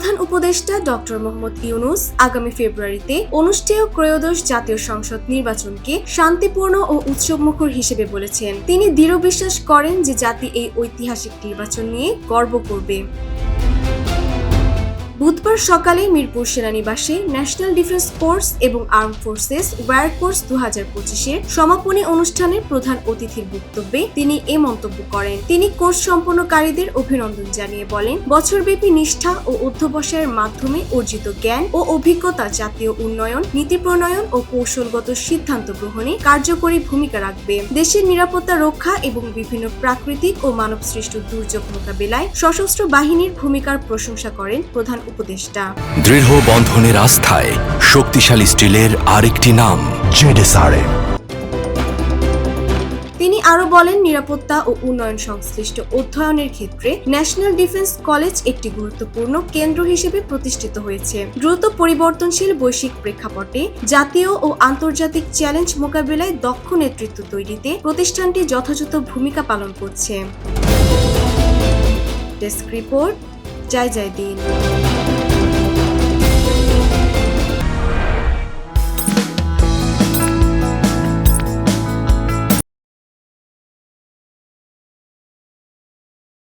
প্রধান উপদেষ্টা ডক্টর মোহাম্মদ ইউনুস আগামী ফেব্রুয়ারিতে অনুষ্ঠেয় ক্রয়োদশ জাতীয় সংসদ নির্বাচনকে শান্তিপূর্ণ ও উৎসবমুখর হিসেবে বলেছেন। তিনি দৃঢ় বিশ্বাস করেন যে জাতি এই ঐতিহাসিক নির্বাচন নিয়ে গর্ব করবে। বুধবার সকালে মিরপুর সেনানিবাসে ন্যাশনাল ডিফেন্স কোর্স এবং আর্ম ফোর্সেস ওয়ার কোর্স দু হাজার পঁচিশের সমাপনী অনুষ্ঠানে প্রধান অতিথির বক্তব্যে তিনি এ মন্তব্য করেন। তিনি কোর্স সম্পন্নকারীদের অভিনন্দন জানিয়ে বলেন, বছরব্যাপী নিষ্ঠা ও অধ্যবসায়ের মাধ্যমে অর্জিত জ্ঞান ও অভিজ্ঞতা জাতীয় উন্নয়ন, নীতি প্রণয়ন ও কৌশলগত সিদ্ধান্ত গ্রহণে কার্যকরী ভূমিকা রাখবে। দেশের নিরাপত্তা রক্ষা এবং বিভিন্ন প্রাকৃতিক ও মানবসৃষ্ট দুর্যোগ মোকাবেলায় সশস্ত্র বাহিনীর ভূমিকার প্রশংসা করেন প্রধান উপদেষ্টা। দৃঢ় বন্ধনের আস্থায় শক্তিশালী স্টিলের আরেকটি নাম জেডেসআরএম। তিনি আরও বলেন নিরাপত্তা ও উন্নয়ন সংশ্লিষ্ট অধ্যয়নের ক্ষেত্রে ন্যাশনাল ডিফেন্স কলেজ একটি গুরুত্বপূর্ণ কেন্দ্র হিসেবে প্রতিষ্ঠিত হয়েছে। দ্রুত পরিবর্তনশীল বৈশ্বিক প্রেক্ষাপটে জাতীয় ও আন্তর্জাতিক চ্যালেঞ্জ মোকাবেলায় দক্ষ নেতৃত্ব তৈরিতে প্রতিষ্ঠানটি যথাযথ ভূমিকা পালন করছে। ডেস্ক রিপোর্ট জয় জয় দিন